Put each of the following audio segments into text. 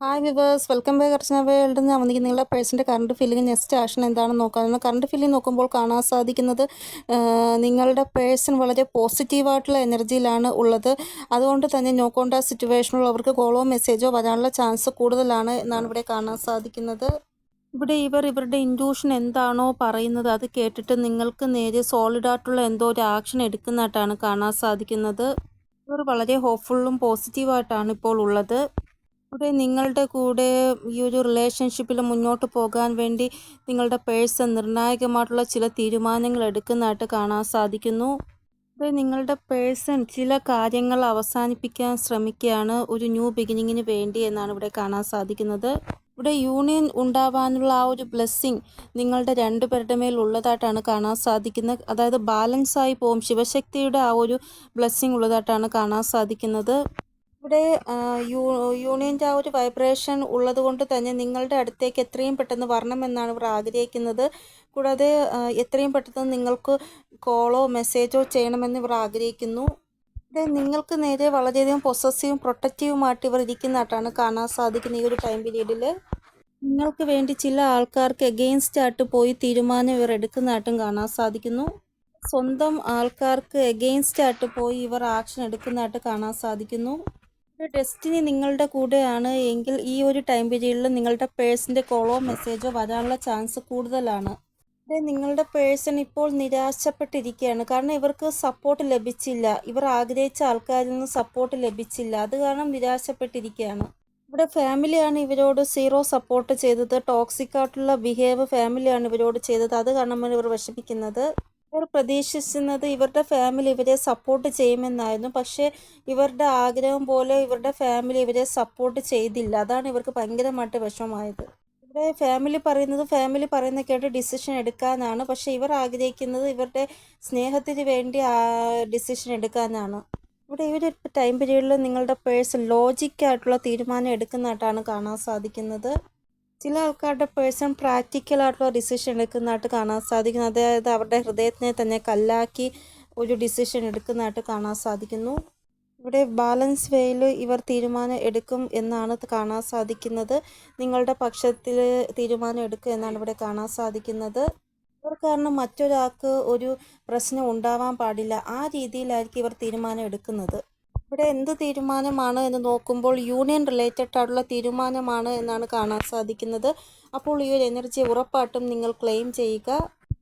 Hi viewers welcome back Archana world ഞാൻ വന്നിരിക്കുന്ന നിങ്ങളുടെ പേഴ്സിന്റെ കറണ്ട് ഫില്ലിങ് നെക്സ്റ്റ് ആക്ഷൻ എന്താണെന്ന് നോക്കാം. കറണ്ട് ഫില്ലിങ് നോക്കുമ്പോൾ കാണാൻ സാധിക്കുന്നത് നിങ്ങളുടെ പേഴ്സൺ വളരെ പോസിറ്റീവായിട്ടുള്ള എനർജിയിലാണ് ഉള്ളത്. അതുകൊണ്ട് തന്നെ നോക്കേണ്ട സിറ്റുവേഷനുള്ളവർക്ക് കോളോ മെസ്സേജോ വരാനുള്ള ചാൻസ് കൂടുതലാണ് എന്നാണ് ഇവിടെ കാണാൻ സാധിക്കുന്നത്. ഇവിടെ ഇവർ ഇവരുടെ ഇൻഡ്യൂഷൻ എന്താണോ പറയുന്നത് അത് കേട്ടിട്ട് നിങ്ങൾക്ക് നേരെ സോളിഡായിട്ടുള്ള എന്തോ ഒരു ആക്ഷൻ എടുക്കുന്നതായിട്ടാണ് കാണാൻ സാധിക്കുന്നത്. ഇവർ വളരെ ഹോപ്പ്ഫുള്ളും പോസിറ്റീവായിട്ടാണ് ഇപ്പോൾ ഉള്ളത്. ഇവിടെ നിങ്ങളുടെ കൂടെ ഈ ഒരു റിലേഷൻഷിപ്പിൽ മുന്നോട്ട് പോകാൻ വേണ്ടി നിങ്ങളുടെ പേഴ്സൺ നിർണായകമായിട്ടുള്ള ചില തീരുമാനങ്ങൾ എടുക്കുന്നതായിട്ട് കാണാൻ സാധിക്കുന്നു. ഇവിടെ നിങ്ങളുടെ പേഴ്സൺ ചില കാര്യങ്ങൾ അവസാനിപ്പിക്കാൻ ശ്രമിക്കുകയാണ്. ഒരു ന്യൂ ബിഗിനിങ്ങിന് വേണ്ടി എന്നാണ് ഇവിടെ കാണാൻ സാധിക്കുന്നത്. ഇവിടെ യൂണിയൻ ഉണ്ടാവാനുള്ള ആ ഒരു ബ്ലെസ്സിങ് നിങ്ങളുടെ രണ്ടുപേരുടെ മേൽ ഉള്ളതായിട്ടാണ് കാണാൻ സാധിക്കുന്നത്. അതായത് ബാലൻസ് ആയി പോകും ശിവശക്തിയുടെ ആ ഒരു ബ്ലെസ്സിങ് ഉള്ളതായിട്ടാണ് കാണാൻ സാധിക്കുന്നത്. ഇവിടെ യൂണിയന്റെ ആ ഒരു വൈബ്രേഷൻ ഉള്ളത് കൊണ്ട് തന്നെ നിങ്ങളുടെ അടുത്തേക്ക് എത്രയും പെട്ടെന്ന് വരണമെന്നാണ് ഇവർ ആഗ്രഹിക്കുന്നത്. കൂടാതെ എത്രയും പെട്ടെന്ന് നിങ്ങൾക്ക് കോളോ മെസ്സേജോ ചെയ്യണമെന്ന് ഇവർ ആഗ്രഹിക്കുന്നു. ഇവിടെ നിങ്ങൾക്ക് നേരെ വളരെയധികം പൊസസീവും പ്രൊട്ടക്റ്റീവുമായിട്ട് ഇവർ ഇരിക്കുന്നതായിട്ടാണ് കാണാൻ സാധിക്കുന്ന ഈ ഒരു ടൈം പീരീഡിൽ നിങ്ങൾക്ക് വേണ്ടി ചില ആൾക്കാർക്ക് എഗെയിൻസ്റ്റ് ആയിട്ട് പോയി തീരുമാനം ഇവർ എടുക്കുന്നതായിട്ടും കാണാൻ സാധിക്കുന്നു. സ്വന്തം ആൾക്കാർക്ക് എഗെയിൻസ്റ്റ് ആയിട്ട് പോയി ഇവർ ആക്ഷൻ എടുക്കുന്നതായിട്ട് കാണാൻ സാധിക്കുന്നു. ഡെസ്റ്റിനി നിങ്ങളുടെ കൂടെയാണ് എങ്കിൽ ഈ ഒരു ടൈം പീരീഡിൽ നിങ്ങളുടെ പേഴ്സിന്റെ കോളോ മെസ്സേജോ വരാനുള്ള ചാൻസ് കൂടുതലാണ്. അതെ നിങ്ങളുടെ പേഴ്സൺ ഇപ്പോൾ നിരാശപ്പെട്ടിരിക്കുകയാണ് കാരണം ഇവർക്ക് സപ്പോർട്ട് ലഭിച്ചില്ല. ഇവർ ആഗ്രഹിച്ച ആൾക്കാരിൽ നിന്ന് സപ്പോർട്ട് ലഭിച്ചില്ല. അത് കാരണം നിരാശപ്പെട്ടിരിക്കുകയാണ് ഇവിടെ ഫാമിലിയാണ് ഇവരോട് സീറോ സപ്പോർട്ട് ചെയ്തത്. ടോക്സിക് ആയിട്ടുള്ള ബിഹേവ് ഫാമിലിയാണ് ഇവരോട് ചെയ്തത്. അത് കാരണമാണ് ഇവർ വിഷമിക്കുന്നത്. ഇവർ പ്രതീക്ഷിച്ചിരുന്നത് ഇവരുടെ ഫാമിലി ഇവരെ സപ്പോർട്ട് ചെയ്യുമെന്നായിരുന്നു. പക്ഷേ ഇവരുടെ ആഗ്രഹം പോലെ ഇവരുടെ ഫാമിലി ഇവരെ സപ്പോർട്ട് ചെയ്തില്ല. അതാണ് ഇവർക്ക് ഭയങ്കരമായിട്ട് വിഷമമായത്. ഇവിടെ ഫാമിലി പറയുന്നത് ഫാമിലി പറയുന്ന കേട്ട് ഡിസിഷൻ എടുക്കാനാണ്. പക്ഷേ ഇവർ ആഗ്രഹിക്കുന്നത് ഇവരുടെ സ്നേഹത്തിന് വേണ്ടി ഡിസിഷൻ എടുക്കാനാണ്. ഇവിടെ ഈ ഒരു ടൈം പീരീഡിൽ നിങ്ങളുടെ പേഴ്സൺ ലോജിക്കായിട്ടുള്ള തീരുമാനം എടുക്കുന്നതായിട്ടാണ് കാണാൻ സാധിക്കുന്നത്. ചില ആൾക്കാരുടെ പ്രാക്ടിക്കൽ പ്രാക്ടിക്കലായിട്ടുള്ള ഡിസിഷൻ എടുക്കുന്നതായിട്ട് കാണാൻ സാധിക്കുന്നു. അതായത് അവരുടെ ഹൃദയത്തിനെ തന്നെ കല്ലാക്കി ഒരു ഡിസിഷൻ എടുക്കുന്നതായിട്ട് കാണാൻ സാധിക്കുന്നു. ഇവിടെ ബാലൻസ് വേയിൽ ഇവർ തീരുമാനം എടുക്കും എന്നാണ് കാണാൻ സാധിക്കുന്നത്. നിങ്ങളുടെ പക്ഷത്തിൽ തീരുമാനം എടുക്കും എന്നാണ് ഇവിടെ കാണാൻ സാധിക്കുന്നത്. ഇവർ കാരണം മറ്റൊരാൾക്ക് ഒരു പ്രശ്നം ഉണ്ടാവാൻ പാടില്ല. ആ രീതിയിലായിരിക്കും ഇവർ തീരുമാനം എടുക്കുന്നത്. ഇവിടെ എന്ത് തീരുമാനമാണ് എന്ന് നോക്കുമ്പോൾ യൂണിയൻ റിലേറ്റഡ് ആയിട്ടുള്ള തീരുമാനമാണ് എന്നാണ് കാണാൻ സാധിക്കുന്നത്. അപ്പോൾ ഈ ഒരു എനർജി ഉറപ്പായിട്ടും നിങ്ങൾ ക്ലെയിം ചെയ്യുക.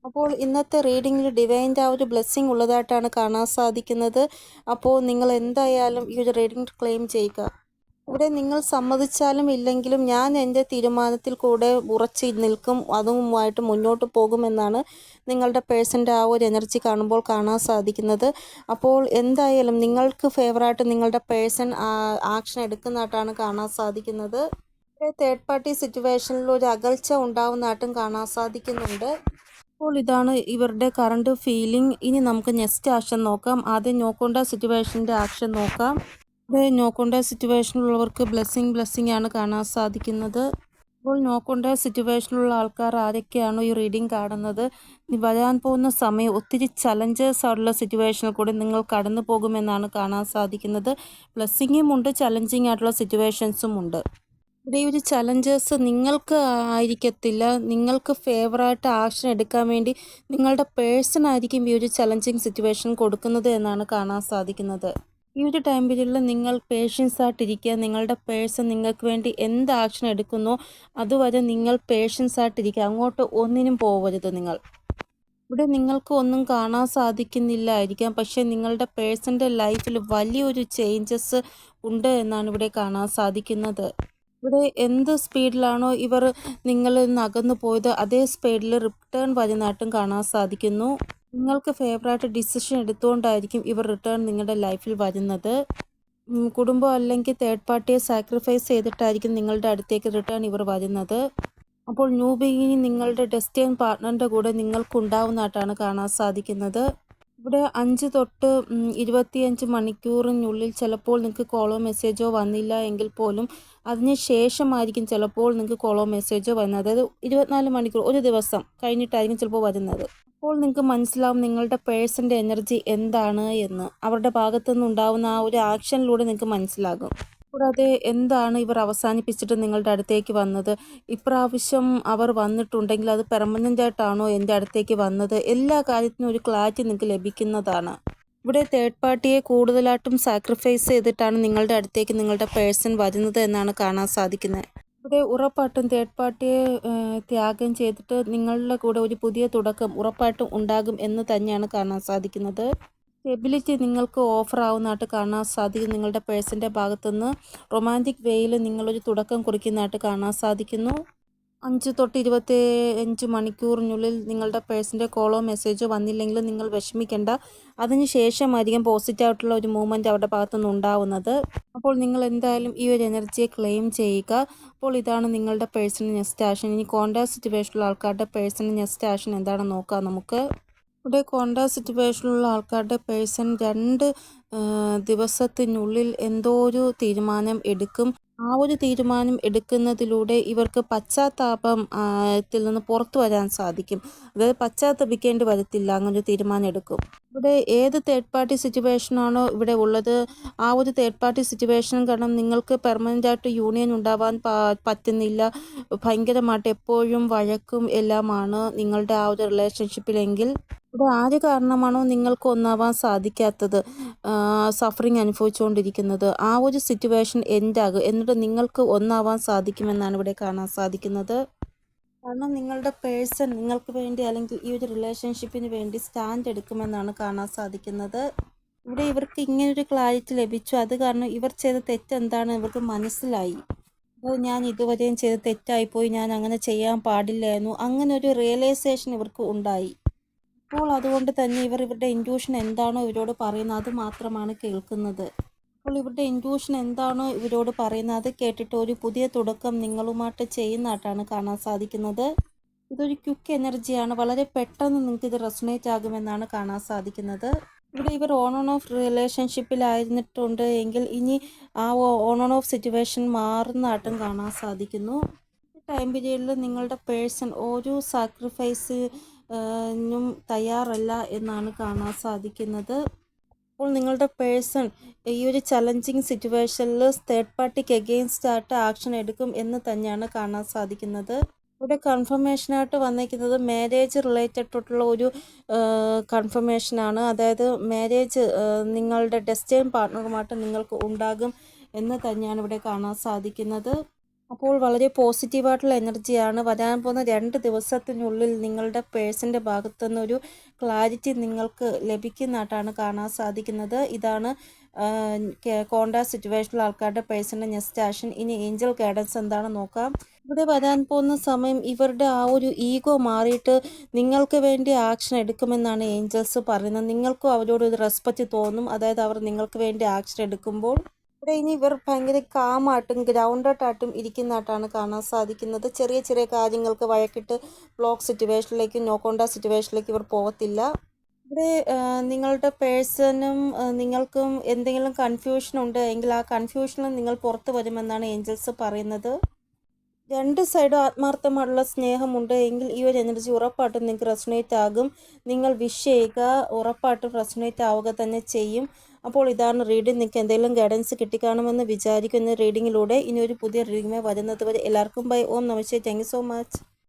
അപ്പോൾ ഇന്നത്തെ റീഡിങ്ങിൽ ഡിവൈന്റെ ആ ഒരു ബ്ലെസ്സിങ് ഉള്ളതായിട്ടാണ് കാണാൻ സാധിക്കുന്നത്. അപ്പോൾ നിങ്ങൾ എന്തായാലും ഈ ഒരു റീഡിംഗ് ക്ലെയിം ചെയ്യുക. ഇവിടെ നിങ്ങൾ സമ്മതിച്ചാലും ഇല്ലെങ്കിലും ഞാൻ എന്റെ തീരുമാനത്തിൽ കൂടെ ഉറച്ച് നിൽക്കും. അതുമായിട്ട് മുന്നോട്ട് പോകുമെന്നാണ് നിങ്ങളുടെ പേഴ്സന്റെ ആ ഒരു എനർജി കാണുമ്പോൾ കാണാൻ സാധിക്കുന്നത്. അപ്പോൾ എന്തായാലും നിങ്ങൾക്ക് ഫേവറായിട്ട് നിങ്ങളുടെ പേഴ്സൺ ആക്ഷൻ എടുക്കുന്നതായിട്ടാണ് കാണാൻ സാധിക്കുന്നത്. തേർഡ് പാർട്ടി സിറ്റുവേഷനിൽ ഒരു അകൽച്ച ഉണ്ടാവുന്നതായിട്ടും കാണാൻ സാധിക്കുന്നുണ്ട്. അപ്പോൾ ഇതാണ് ഇവരുടെ കറണ്ട് ഫീലിംഗ് ഇനി നമുക്ക് നെക്സ്റ്റ് ആക്ഷൻ നോക്കാം. ആദ്യം നോക്കേണ്ട സിറ്റുവേഷന്റെ ആക്ഷൻ നോക്കാം. ഇവിടെ നോക്കൊണ്ട സിറ്റുവേഷനിലുള്ളവർക്ക് ബ്ലെസ്സിങ് ബ്ലെസ്സിങ് ആണ് കാണാൻ സാധിക്കുന്നത്. അപ്പോൾ നോക്കൊണ്ട സിറ്റുവേഷനിലുള്ള ആൾക്കാർ ആരൊക്കെയാണോ ഈ റീഡിംഗ് കാണുന്നത്? വരാൻ പോകുന്ന സമയം ഒത്തിരി ചലഞ്ചസ് ആയിട്ടുള്ള സിറ്റുവേഷനിൽ കൂടി നിങ്ങൾ കടന്നു പോകുമെന്നാണ് കാണാൻ സാധിക്കുന്നത്. ബ്ലെസ്സിങ്ങും ഉണ്ട് ചലഞ്ചിങ് ആയിട്ടുള്ള സിറ്റുവേഷൻസും ഉണ്ട്. ഇവിടെ ഒരു ചലഞ്ചേഴ്സ് നിങ്ങൾക്ക് ആയിരിക്കത്തില്ല. നിങ്ങൾക്ക് ഫേവറായിട്ട് ആക്ഷൻ എടുക്കാൻ വേണ്ടി നിങ്ങളുടെ പേഴ്സൺ ആയിരിക്കും ഈ ഒരു ചലഞ്ചിങ് സിറ്റുവേഷൻ കൊടുക്കുന്നത് എന്നാണ് കാണാൻ സാധിക്കുന്നത്. ഈ ഒരു ടൈം പീരീഡിൽ നിങ്ങൾ പേഷ്യൻസ് ആയിട്ടിരിക്കുക നിങ്ങളുടെ പേഴ്സൺ നിങ്ങൾക്ക് വേണ്ടി എന്ത് ആക്ഷൻ എടുക്കുന്നു അതുവരെ നിങ്ങൾ പേഷ്യൻസ് ആയിട്ടിരിക്കുക. അങ്ങോട്ട് ഒന്നിനും പോവരുത് നിങ്ങൾ. ഇവിടെ നിങ്ങൾക്ക് ഒന്നും കാണാൻ സാധിക്കുന്നില്ലായിരിക്കാം. പക്ഷേ നിങ്ങളുടെ പേഴ്സന്റെ ലൈഫിൽ വലിയൊരു ചേഞ്ചസ് ഉണ്ട് എന്നാണ് ഇവിടെ കാണാൻ സാധിക്കുന്നത്. ഇവിടെ എന്ത് സ്പീഡിലാണോ ഇവർ നിങ്ങളിൽ നിന്ന് അകന്നു പോയത് അതേ സ്പീഡിൽ റിട്ടേൺ വരുന്നതായിട്ടും കാണാൻ സാധിക്കുന്നു. നിങ്ങൾക്ക് ഫേവറായിട്ട് ഡിസിഷൻ എടുത്തുകൊണ്ടായിരിക്കും ഇവർ റിട്ടേൺ നിങ്ങളുടെ ലൈഫിൽ വരുന്നത്. കുടുംബം അല്ലെങ്കിൽ തേർഡ് പാർട്ടിയെ സാക്രിഫൈസ് ചെയ്തിട്ടായിരിക്കും നിങ്ങളുടെ അടുത്തേക്ക് റിട്ടേൺ ഇവർ വരുന്നത്. അപ്പോൾ ന്യൂ ബിഗിനിങ് നിങ്ങളുടെ ഡെസ്റ്റൈൻ പാർട്ട്ണറിന്റെ കൂടെ നിങ്ങൾക്കുണ്ടാവുന്നതായിട്ടാണ് കാണാൻ സാധിക്കുന്നത്. ഇവിടെ അഞ്ച് തൊട്ട് ഇരുപത്തിയഞ്ച് മണിക്കൂറിനുള്ളിൽ ചിലപ്പോൾ നിങ്ങൾക്ക് കോളോ മെസ്സേജോ വന്നില്ല എങ്കിൽ പോലും അതിന് ശേഷമായിരിക്കും ചിലപ്പോൾ നിങ്ങൾക്ക് കോളോ മെസ്സേജോ വരുന്നത് അതായത് ഇരുപത്തിനാല് മണിക്കൂർ ഒരു ദിവസം കഴിഞ്ഞിട്ടായിരിക്കും ചിലപ്പോൾ വരുന്നത്. അപ്പോൾ നിങ്ങൾക്ക് മനസ്സിലാവും നിങ്ങളുടെ പേഴ്സന്റെ എനർജി എന്താണ് എന്ന്. അവരുടെ ഭാഗത്തു നിന്നുണ്ടാവുന്ന ആ ഒരു ആക്ഷനിലൂടെ നിങ്ങൾക്ക് മനസ്സിലാകും. കൂടാതെ എന്താണ് ഇവർ അവസാനിപ്പിച്ചിട്ട് നിങ്ങളുടെ അടുത്തേക്ക് വന്നത്? ഇപ്രാവശ്യം അവർ വന്നിട്ടുണ്ടെങ്കിൽ അത് പെർമനന്റ് ആയിട്ടാണോ എന്റെ അടുത്തേക്ക് വന്നത്? എല്ലാ കാര്യത്തിനും ഒരു ക്ലാരിറ്റി നിങ്ങൾക്ക് ലഭിക്കുന്നതാണ്. ഇവിടെ തേർഡ് പാർട്ടിയെ കൂടുതലായിട്ടും സാക്രിഫൈസ് ചെയ്തിട്ടാണ് നിങ്ങളുടെ അടുത്തേക്ക് നിങ്ങളുടെ പേഴ്സൺ വരുന്നത് എന്നാണ് കാണാൻ സാധിക്കുന്നത്. ഇവിടെ ഉറപ്പായിട്ടും തേർഡ് പാർട്ടിയെ ത്യാഗം ചെയ്തിട്ട് നിങ്ങളുടെ കൂടെ ഒരു പുതിയ തുടക്കം ഉറപ്പായിട്ടും ഉണ്ടാകും എന്ന് തന്നെയാണ് കാണാൻ സാധിക്കുന്നത്. സ്റ്റെബിലിറ്റി നിങ്ങൾക്ക് ഓഫർ ആവുന്നതായിട്ട് കാണാൻ സാധിക്കും. നിങ്ങളുടെ പേഴ്സന്റെ ഭാഗത്തുനിന്ന് റൊമാന്റിക് വേയിൽ നിങ്ങളൊരു തുടക്കം കുറിക്കുന്നതായിട്ട് കാണാൻ സാധിക്കുന്നു. അഞ്ച് തൊട്ട് ഇരുപത്തി അഞ്ച് മണിക്കൂറിനുള്ളിൽ നിങ്ങളുടെ പേഴ്സന്റെ കോളോ മെസ്സേജോ വന്നില്ലെങ്കിൽ നിങ്ങൾ വിഷമിക്കേണ്ട. അതിന് ശേഷമായിരിക്കും പോസിറ്റീവായിട്ടുള്ള ഒരു മൂവ്മെന്റ് അവരുടെ ഭാഗത്തുനിന്ന് ഉണ്ടാവുന്നത്. അപ്പോൾ നിങ്ങൾ എന്തായാലും ഈ ഒരു എനർജിയെ ക്ലെയിം ചെയ്യുക. അപ്പോൾ ഇതാണ് നിങ്ങളുടെ പേഴ്സണൽ നെക്സ്റ്റ് ആഷൻ ഇനി കോണ്ടാക്ട് സിറ്റുവേഷനിലുള്ള ആൾക്കാരുടെ പേഴ്സണൽ നെക്സ്റ്റ് ആഷൻ എന്താണെന്ന് നോക്കാം നമുക്ക്. ഇവിടെ കോണ്ടാക്ട് സിറ്റുവേഷനിലുള്ള ആൾക്കാരുടെ പേഴ്സൺ രണ്ട് ദിവസത്തിനുള്ളിൽ എന്തോ ഒരു തീരുമാനം എടുക്കും. ആ ഒരു തീരുമാനം എടുക്കുന്നതിലൂടെ ഇവർക്ക് പശ്ചാത്താപം ത്തിൽ നിന്ന് പുറത്തു വരാൻ സാധിക്കും. അതായത് പശ്ചാത്തപിക്കേണ്ടി വരത്തില്ല അങ്ങനൊരു തീരുമാനം എടുക്കും. ഇവിടെ ഏത് തേർഡ് പാർട്ടി സിറ്റുവേഷനാണോ ഇവിടെ ഉള്ളത് ആ ഒരു തേർഡ് പാർട്ടി സിറ്റുവേഷൻ കാരണം നിങ്ങൾക്ക് പെർമനന്റ് ആയിട്ട് യൂണിയൻ ഉണ്ടാവാൻ പറ്റുന്നില്ല. ഭയങ്കരമായിട്ട് എപ്പോഴും വഴക്കും എല്ലാമാണ് നിങ്ങളുടെ ആ ഒരു റിലേഷൻഷിപ്പിലെങ്കിൽ ഇവിടെ ആര് കാരണമാണോ നിങ്ങൾക്ക് ഒന്നാവാൻ സാധിക്കാത്തത് സഫറിങ് അനുഭവിച്ചുകൊണ്ടിരിക്കുന്നത്? ആ ഒരു സിറ്റുവേഷൻ എൻഡാകും എന്നിട്ട് നിങ്ങൾക്ക് ഒന്നാവാൻ സാധിക്കുമെന്നാണ് ഇവിടെ കാണാൻ സാധിക്കുന്നത്. കാരണം നിങ്ങളുടെ പേഴ്സൺ നിങ്ങൾക്ക് വേണ്ടി അല്ലെങ്കിൽ ഈ ഒരു റിലേഷൻഷിപ്പിന് വേണ്ടി സ്റ്റാൻഡ് എടുക്കുമെന്നാണ് കാണാൻ സാധിക്കുന്നത്. ഇവിടെ ഇവർക്ക് ഇങ്ങനൊരു ക്ലാരിറ്റി ലഭിച്ചു. അത് കാരണം ഇവർ ചെയ്ത തെറ്റെന്താണ് ഇവർക്ക് മനസ്സിലായി. അപ്പോൾ ഞാൻ ഇതുവരെയും ചെയ്ത് തെറ്റായിപ്പോയി. ഞാൻ അങ്ങനെ ചെയ്യാൻ പാടില്ലായിരുന്നു. അങ്ങനെ ഒരു റിയലൈസേഷൻ ഇവർക്ക് ഉണ്ടായി. അപ്പോൾ അതുകൊണ്ട് തന്നെ ഇവർ ഇവരുടെ ഇന്റ്യൂഷൻ എന്താണോ ഇവരോട് പറയുന്നത് അത് മാത്രമാണ് കേൾക്കുന്നത്. അപ്പോൾ ഇവരുടെ ഇന്റ്യൂഷൻ എന്താണോ ഇവരോട് പറയുന്നത് അത് കേട്ടിട്ട് ഒരു പുതിയ തുടക്കം നിങ്ങളുമായിട്ട് ചെയ്യുന്നതായിട്ടാണ് കാണാൻ സാധിക്കുന്നത്. ഇതൊരു ക്വിക്ക് എനർജിയാണ് വളരെ പെട്ടെന്ന് നിങ്ങൾക്ക് ഇത് റെസണേറ്റ് ആകുമെന്നാണ് കാണാൻ സാധിക്കുന്നത്. ഇവിടെ ഇവർ ഓൺ ഓൺ ഓഫ് റിലേഷൻഷിപ്പിലായിരുന്നിട്ടുണ്ട് എങ്കിൽ ഇനി ആ ഓൺ ഓൺ ഓഫ് സിറ്റുവേഷൻ മാറുന്നതായിട്ടും കാണാൻ സാധിക്കുന്നു. ടൈം പീരീഡിൽ നിങ്ങളുടെ പേഴ്സൺ ഓരോ സാക്രിഫൈസ് തയ്യാറല്ല എന്നാണ് കാണാൻ സാധിക്കുന്നത്. അപ്പോൾ നിങ്ങളുടെ പേഴ്സൺ ഈ ഒരു ചലഞ്ചിങ് സിറ്റുവേഷനിൽ തേർഡ് പാർട്ടിക്ക് എഗെയിൻസ്റ്റ് ആയിട്ട് ആക്ഷൻ എടുക്കും എന്ന് തന്നെയാണ് കാണാൻ സാധിക്കുന്നത്. ഇവിടെ കൺഫർമേഷനായിട്ട് വന്നിരിക്കുന്നത് മാരേജ് റിലേറ്റഡ് ആയിട്ടുള്ള ഒരു കൺഫർമേഷനാണ് അതായത് മാരേജ് നിങ്ങളുടെ ഡെസ്റ്റൈൻ പാർട്ട്ണറുമായിട്ട് നിങ്ങൾക്ക് ഉണ്ടാകും എന്ന് തന്നെയാണ് ഇവിടെ കാണാൻ സാധിക്കുന്നത്. അപ്പോൾ വളരെ പോസിറ്റീവായിട്ടുള്ള എനർജിയാണ് വരാൻ പോകുന്ന രണ്ട് ദിവസത്തിനുള്ളിൽ നിങ്ങളുടെ പേഴ്സന്റെ ഭാഗത്തു നിന്നൊരു ക്ലാരിറ്റി നിങ്ങൾക്ക് ലഭിക്കുന്നതായിട്ടാണ് കാണാൻ സാധിക്കുന്നത്. ഇതാണ് കോണ്ടാക്ട് സിറ്റുവേഷനിൽ ആൾക്കാരുടെ പേഴ്സന്റെ നെക്സ്റ്റ് ആക്ഷൻ ഇനി ഏഞ്ചൽ ഗൈഡൻസ് എന്താണെന്ന് നോക്കാം. ഇവിടെ വരാൻ പോകുന്ന സമയം ഇവരുടെ ആ ഒരു ഈഗോ മാറിയിട്ട് നിങ്ങൾക്ക് വേണ്ടി ആക്ഷൻ എടുക്കുമെന്നാണ് ഏഞ്ചൽസ് പറയുന്നത്. നിങ്ങൾക്കും അവരോട് ഒരു റെസ്പെക്റ്റ് തോന്നും. അതായത് അവർ നിങ്ങൾക്ക് വേണ്ടി ആക്ഷൻ എടുക്കുമ്പോൾ ഇവിടെ ഇനി ഇവർ ഭയങ്കര കാമായിട്ടും ഗ്രൗണ്ടഡായിട്ടും ഇരിക്കുന്നതായിട്ടാണ് കാണാൻ സാധിക്കുന്നത്. ചെറിയ ചെറിയ കാര്യങ്ങൾക്ക് വഴക്കിട്ട് ബ്ലോക്ക് സിറ്റുവേഷനിലേക്ക് നോ കോണ്ടാക്ട് സിറ്റുവേഷനിലേക്ക് ഇവർ പോകത്തില്ല ഇവിടെ നിങ്ങളുടെ പേഴ്സണും നിങ്ങൾക്കും എന്തെങ്കിലും കൺഫ്യൂഷൻ ഉണ്ട് എങ്കിൽ ആ കൺഫ്യൂഷനിൽ നിങ്ങൾ പുറത്തു വരുമെന്നാണ് ഏഞ്ചൽസ് പറയുന്നത്. രണ്ട് സൈഡും ആത്മാർത്ഥമായിട്ടുള്ള സ്നേഹമുണ്ട്. എങ്കിൽ ഈ ഒരു എനർജി ഉറപ്പായിട്ടും നിങ്ങൾക്ക് റെസണേറ്റ് ആകും. നിങ്ങൾ വിഷ് ചെയ്യുക ഉറപ്പായിട്ടും റെസണേറ്റ് ആവുക തന്നെ ചെയ്യും. അപ്പോൾ ഇതാണ് റീഡിംഗ് നിങ്ങൾക്ക് എന്തെങ്കിലും ഗൈഡൻസ് കിട്ടിക്കാണുമെന്ന് വിചാരിക്കുന്ന റീഡിങ്ങിലൂടെ ഇനി ഒരു പുതിയ റീഡിങ്ങുമായി വരുന്നത് വരെ എല്ലാവർക്കും ബൈ ഓം നമസ്തേ താങ്ക് സോ മച്ച്